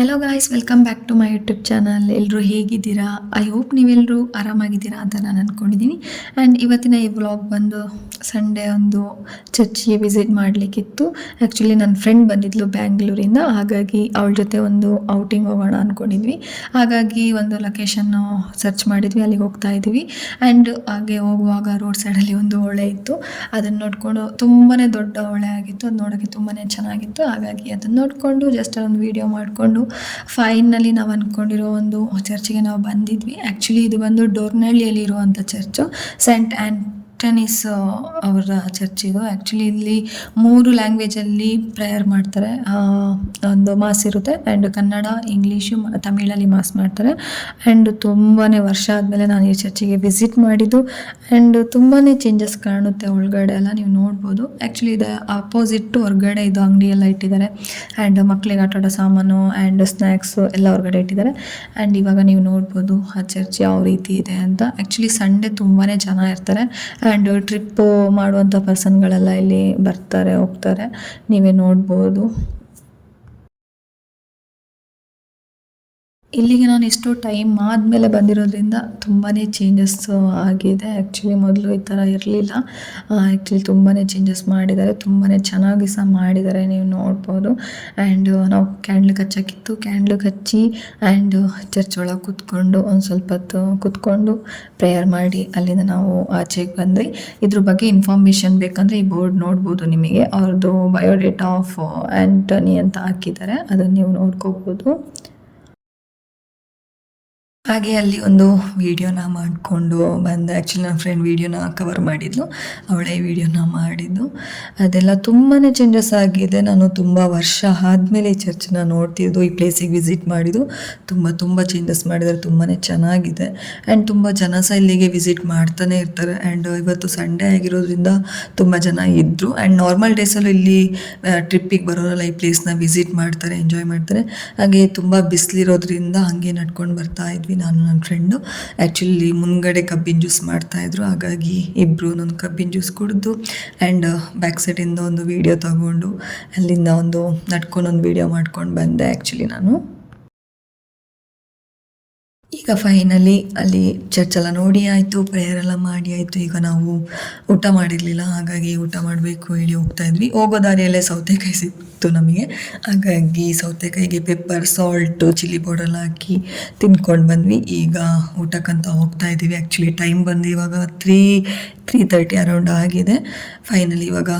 Hello guys welcome back to my YouTube channel ಎಲ್ಲರೂ ಹೇಗಿದ್ದೀರಾ? I hope ನೀವೆಲ್ಲರೂ ಆರಾಮಾಗಿದ್ದೀರಾ ಅಂತ ನಾನು ಅಂದ್ಕೊಂಡಿದ್ದೀನಿ ಆ್ಯಂಡ್ ಇವತ್ತಿನ ಈ ವ್ಲಾಗ್ ಬಂದು ಸಂಡೇ ಒಂದು ಚರ್ಚಿಗೆ ವಿಸಿಟ್ ಮಾಡಲಿಕ್ಕಿತ್ತು. ಆ್ಯಕ್ಚುಲಿ ನನ್ನ ಫ್ರೆಂಡ್ ಬಂದಿದ್ಲು ಬ್ಯಾಂಗ್ಳೂರಿಂದ ಹಾಗಾಗಿ ಅವಳ ಜೊತೆ ಒಂದು ಔಟಿಂಗ್ ಹೋಗೋಣ ಅಂದ್ಕೊಂಡಿದ್ವಿ ಹಾಗಾಗಿ ಒಂದು ಲೊಕೇಶನ್ನು ಸರ್ಚ್ ಮಾಡಿದ್ವಿ, ಅಲ್ಲಿಗೆ ಹೋಗ್ತಾ ಇದ್ವಿ ಆ್ಯಂಡ್ ಹಾಗೆ ಹೋಗುವಾಗ ರೋಡ್ ಸೈಡಲ್ಲಿ ಒಂದು ಹೊಳೆ ಇತ್ತು. ಅದನ್ನು ನೋಡಿಕೊಂಡು ತುಂಬಾ ದೊಡ್ಡ ಹೊಳೆ ಆಗಿತ್ತು. ಅದು ನೋಡೋಕ್ಕೆ ತುಂಬಾ ಚೆನ್ನಾಗಿತ್ತು. ಹಾಗಾಗಿ ಅದನ್ನು ನೋಡಿಕೊಂಡು ಜಸ್ಟ್ ಒಂದು ವೀಡಿಯೋ ಮಾಡಿಕೊಂಡು ಫೈನಲ್ಲಿ ನಾವು ಅಂದ್ಕೊಂಡಿರೋ ಒಂದು ಚರ್ಚಿಗೆ ನಾವು ಬಂದಿದ್ವಿ. ಆ್ಯಕ್ಚುಲಿ ಇದು ಬಂದು ಡೋರ್ನಳ್ಳಿಯಲ್ಲಿರುವಂಥ ಚರ್ಚು ಸೆಂಟ್ ಆ್ಯಂಟನೀಸ್ ಅವರ ಚರ್ಚ್ ಇದು ಆ್ಯಕ್ಚುಲಿ ಇಲ್ಲಿ ಮೂರು ಲ್ಯಾಂಗ್ವೇಜಲ್ಲಿ ಪ್ರೇಯರ್ ಮಾಡ್ತಾರೆ. ಒಂದು ಮಾಸ್ ಇರುತ್ತೆ ಆ್ಯಂಡ್ ಕನ್ನಡ ಇಂಗ್ಲೀಷು ತಮಿಳಲ್ಲಿ ಮಾಸ್ ಮಾಡ್ತಾರೆ. ಆ್ಯಂಡ್ ತುಂಬಾ ವರ್ಷ ಆದಮೇಲೆ ನಾನು ಈ ಚರ್ಚಿಗೆ ವಿಸಿಟ್ ಮಾಡಿದ್ದು. ಆ್ಯಂಡ್ ತುಂಬಾ ಚೇಂಜಸ್ ಕಾಣುತ್ತೆ ಒಳಗಡೆ ಎಲ್ಲ ನೀವು ನೋಡ್ಬೋದು. ಆ್ಯಕ್ಚುಲಿ ಇದು ಅಪೋಸಿಟ್ ಹೊರಗಡೆ ಇದು ಅಂಗಡಿಯೆಲ್ಲ ಇಟ್ಟಿದ್ದಾರೆ. ಆ್ಯಂಡ್ ಮಕ್ಕಳಿಗೆ ಆಟ ಆಡೋ ಸಾಮಾನು ಆ್ಯಂಡ್ ಸ್ನ್ಯಾಕ್ಸು ಎಲ್ಲ ಹೊರಗಡೆ ಇಟ್ಟಿದ್ದಾರೆ. ಆ್ಯಂಡ್ ಇವಾಗ ನೀವು ನೋಡ್ಬೋದು ಆ ಚರ್ಚ್ ಯಾವ ರೀತಿ ಇದೆ ಅಂತ. ಆ್ಯಕ್ಚುಲಿ ಸಂಡೇ ತುಂಬಾ ಜನ ಇರ್ತಾರೆ. ಆ್ಯಂಡ್ ಟ್ರಿಪ್ಪು ಮಾಡುವಂಥ ಪರ್ಸನ್ಗಳೆಲ್ಲ ಇಲ್ಲಿ ಬರ್ತಾರೆ ಹೋಗ್ತಾರೆ. ನೀವೇ ನೋಡ್ಬೋದು. ಇಲ್ಲಿಗೆ ನಾನು ಎಷ್ಟೋ ಟೈಮ್ ಆದಮೇಲೆ ಬಂದಿರೋದ್ರಿಂದ ತುಂಬಾ ಚೇಂಜಸ್ ಆಗಿದೆ. ಆ್ಯಕ್ಚುಲಿ ಮೊದಲು ಈ ಥರ ಇರಲಿಲ್ಲ. ಆ್ಯಕ್ಚುಲಿ ತುಂಬಾ ಚೇಂಜಸ್ ಮಾಡಿದ್ದಾರೆ. ತುಂಬಾ ಚೆನ್ನಾಗಿ ಸಹ ಮಾಡಿದ್ದಾರೆ ನೀವು ನೋಡ್ಬೋದು. ಆ್ಯಂಡ್ ನಾವು ಕ್ಯಾಂಡ್ಲ್ ಹಚ್ಚೋಕ್ಕಿತ್ತು ಕ್ಯಾಂಡ್ಲ್ ಕಚ್ಚಿ ಆ್ಯಂಡ್ ಚರ್ಚ್ ಒಳಗೆ ಕೂತ್ಕೊಂಡು ಒಂದು ಸ್ವಲ್ಪ ಹೊತ್ತು ಕೂತ್ಕೊಂಡು ಪ್ರೇಯರ್ ಮಾಡಿ ಅಲ್ಲಿಂದ ನಾವು ಆಚೆಗೆ ಬಂದ್ವಿ. ಇದ್ರ ಬಗ್ಗೆ ಇನ್ಫಾರ್ಮೇಷನ್ ಬೇಕಂದರೆ ಈ ಬೋರ್ಡ್ ನೋಡ್ಬೋದು ನಿಮಗೆ. ಅವ್ರದ್ದು ಬಯೋಡೇಟಾ ಆಫ್ ಆ್ಯಂಟನಿ ಅಂತ ಹಾಕಿದ್ದಾರೆ. ಅದನ್ನು ನೀವು ನೋಡ್ಕೋಬೋದು. ಹಾಗೆ ಅಲ್ಲಿ ಒಂದು ವಿಡಿಯೋನ ಮಾಡಿಕೊಂಡು ಬಂದೆ ಆ್ಯಕ್ಚುಲಿ ನನ್ನ ಫ್ರೆಂಡ್ ವೀಡಿಯೋನ ಕವರ್ ಮಾಡಿದ್ಲು. ಅವಳೇ ವೀಡಿಯೋನ ಮಾಡಿದ್ದು. ಅದೆಲ್ಲ ತುಂಬಾ ಚೇಂಜಸ್ ಆಗಿದೆ. ನಾನು ತುಂಬ ವರ್ಷ ಆದಮೇಲೆ ಈ ಚರ್ಚನ್ನ ನೋಡ್ತಿದ್ದು, ಈ ಪ್ಲೇಸಿಗೆ ವಿಸಿಟ್ ಮಾಡಿದ್ದು. ತುಂಬ ತುಂಬ ಚೇಂಜಸ್ ಮಾಡಿದರೆ ತುಂಬಾ ಚೆನ್ನಾಗಿದೆ. ಆ್ಯಂಡ್ ತುಂಬ ಜನ ಸಹ ಇಲ್ಲಿಗೆ ವಿಸಿಟ್ ಮಾಡ್ತಾನೆ ಇರ್ತಾರೆ. ಆ್ಯಂಡ್ ಇವತ್ತು ಸಂಡೇ ಆಗಿರೋದ್ರಿಂದ ತುಂಬ ಜನ ಇದ್ದರು ಆ್ಯಂಡ್ ನಾರ್ಮಲ್ ಡೇಸಲ್ಲೂ ಇಲ್ಲಿ ಟ್ರಿಪ್ಪಿಗೆ ಬರೋರಲ್ಲ ಈ ಪ್ಲೇಸ್ನ ವಿಸಿಟ್ ಮಾಡ್ತಾರೆ ಎಂಜಾಯ್ ಮಾಡ್ತಾರೆ. ಹಾಗೆ ತುಂಬ ಬಿಸಿಲಿರೋದ್ರಿಂದ ಹಾಗೆ ನಡ್ಕೊಂಡು ಬರ್ತಾ ಇದ್ವಿ. ನಾನು ನನ್ನ ಫ್ರೆಂಡು ಆ್ಯಕ್ಚುಲಿ ಮುಂದ್ಗಡೆ ಕಬ್ಬಿನ ಜ್ಯೂಸ್ ಮಾಡ್ತಾಯಿದ್ರು ಹಾಗಾಗಿ ಇಬ್ಬರು ಒಂದು ಕಬ್ಬಿನ ಜ್ಯೂಸ್ ಕುಡಿದು ಆ್ಯಂಡ್ ಬ್ಯಾಕ್ ಸೈಡಿಂದ ಒಂದು ವೀಡಿಯೋ ತಗೊಂಡು, ಅಲ್ಲಿಂದ ಒಂದು ನಡ್ಕೊಂಡು ಒಂದು ವೀಡಿಯೋ ಮಾಡ್ಕೊಂಡು ಬಂದೆ ಆ್ಯಕ್ಚುಲಿ ನಾನು. ಫೈನಲಿ ಅಲ್ಲಿ ಚರ್ಚ್ ಎಲ್ಲ ನೋಡಿ ಆಯಿತು ಪ್ರೇಯರ್ ಎಲ್ಲ ಮಾಡಿ ಆಯಿತು. ಈಗ ನಾವು ಊಟ ಮಾಡಿರಲಿಲ್ಲ, ಹಾಗಾಗಿ ಊಟ ಮಾಡಬೇಕು, ಹೇಳಿ ಹೋಗ್ತಾ ಇದ್ವಿ. ಹೋಗೋ ದಾರಿಯಲ್ಲೇ ಸೌತೆಕಾಯಿ ಸಿಕ್ತು ನಮಗೆ. ಹಾಗಾಗಿ ಸೌತೆಕಾಯಿಗೆ ಪೆಪ್ಪರ್ ಸಾಲ್ಟು ಚಿಲ್ಲಿ ಪೌಡರ್ ಹಾಕಿ ತಿನ್ಕೊಂಡು ಬಂದ್ವಿ. ಈಗ ಊಟಕ್ಕಂತ ಹೋಗ್ತಾ ಇದ್ದೀವಿ. ಆ್ಯಕ್ಚುಲಿ ಟೈಮ್ ಬಂದು ಇವಾಗ ತ್ರೀ ತ್ರೀ ತರ್ಟಿ ಅರೌಂಡ್ ಆಗಿದೆ. ಫೈನಲಿ ಇವಾಗ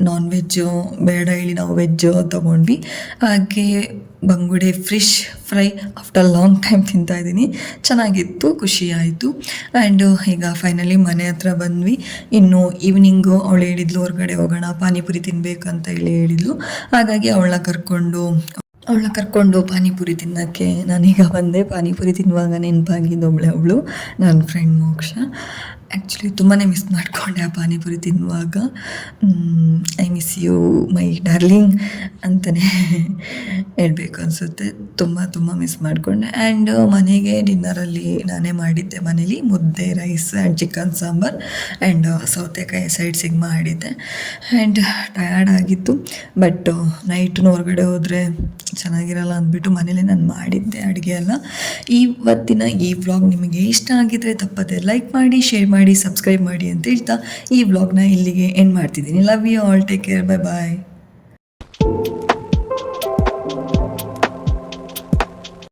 ನಾನ್ ವೆಜ್ಜು ಬೇಡ ಹೇಳಿ ನಾವು ವೆಜ್ಜು ತೊಗೊಂಡ್ವಿ. ಹಾಗೆ ಬಂಗುಡೆ fish fry after long time ತಿಂತಾ ಇದ್ದೀನಿ. ಚೆನ್ನಾಗಿತ್ತು, ಖುಷಿ ಆಯಿತು. ಆ್ಯಂಡ್ ಈಗ ಫೈನಲಿ ಮನೆ ಹತ್ರ ಬಂದ್ವಿ. ಇನ್ನು ಈವ್ನಿಂಗು ಅವಳು ಹೇಳಿದ್ಲು, ಹೊರಗಡೆ ಹೋಗೋಣ, ಪಾನಿಪುರಿ ತಿನ್ನಬೇಕಂತ ಹೇಳಿ ಹೇಳಿದ್ಲು. ಹಾಗಾಗಿ ಅವಳನ್ನ ಕರ್ಕೊಂಡು ಅವಳನ್ನ ಕರ್ಕೊಂಡು ಪಾನಿಪುರಿ ತಿನ್ನೋಕ್ಕೆ ನಾನೀಗ ಬಂದೆ. ಪಾನಿಪುರಿ ತಿನ್ನುವಾಗ ನೆನಪಾಗಿದ್ದು ಒಬ್ಳೆ ಅವಳು ನನ್ನ ಫ್ರೆಂಡ್ ಮೋಕ್ಷ. ಆ್ಯಕ್ಚುಲಿ ತುಂಬಾ ಮಿಸ್ ಮಾಡಿಕೊಂಡೆ ಆ ಪಾನಿಪುರಿ ತಿನ್ನುವಾಗ. I miss you my darling ಅಂತಲೇ ಹೇಳಬೇಕು ಅನಿಸುತ್ತೆ. ತುಂಬ ತುಂಬ ಮಿಸ್ ಮಾಡಿಕೊಂಡೆ. ಆ್ಯಂಡ್ ಮನೆಗೆ ಡಿನ್ನರಲ್ಲಿ ನಾನೇ ಮಾಡಿದ್ದೆ ಮನೇಲಿ ಮುದ್ದೆ rice and chicken sambar and ಸೌತೆಕಾಯಿ ಸೈಡ್ಸಿಗೆ ಮಾಡಿದ್ದೆ. ಆ್ಯಂಡ್ ಟಯರ್ಡ್ ಆಗಿತ್ತು. ಬಟ್ ನೈಟ್ ಹೊರಗಡೆ ಹೋದರೆ ಚೆನ್ನಾಗಿರಲ್ಲ ಅಂದ್ಬಿಟ್ಟು ಮನೇಲಿ ನಾನು ಮಾಡಿದ್ದೆ ಅಡುಗೆ ಎಲ್ಲ. ಇವತ್ತಿನ ಈ ವ್ಲಾಗ್ ನಿಮಗೆ ಇಷ್ಟ ಆಗಿದ್ರೆ ತಪ್ಪದೆ ಲೈಕ್ ಮಾಡಿ ಶೇರ್ ಮಾಡಿ ಸಬ್ಸ್ಕ್ರೈಬ್ ಮಾಡಿ ಅಂತ ಹೇಳ್ತಾ ಈ ವ್ಲಾಗ್ನ ಇಲ್ಲಿಗೆ ಎಂಡ್ ಮಾಡ್ತಿದ್ದೀನಿ. Love you all take care bye bye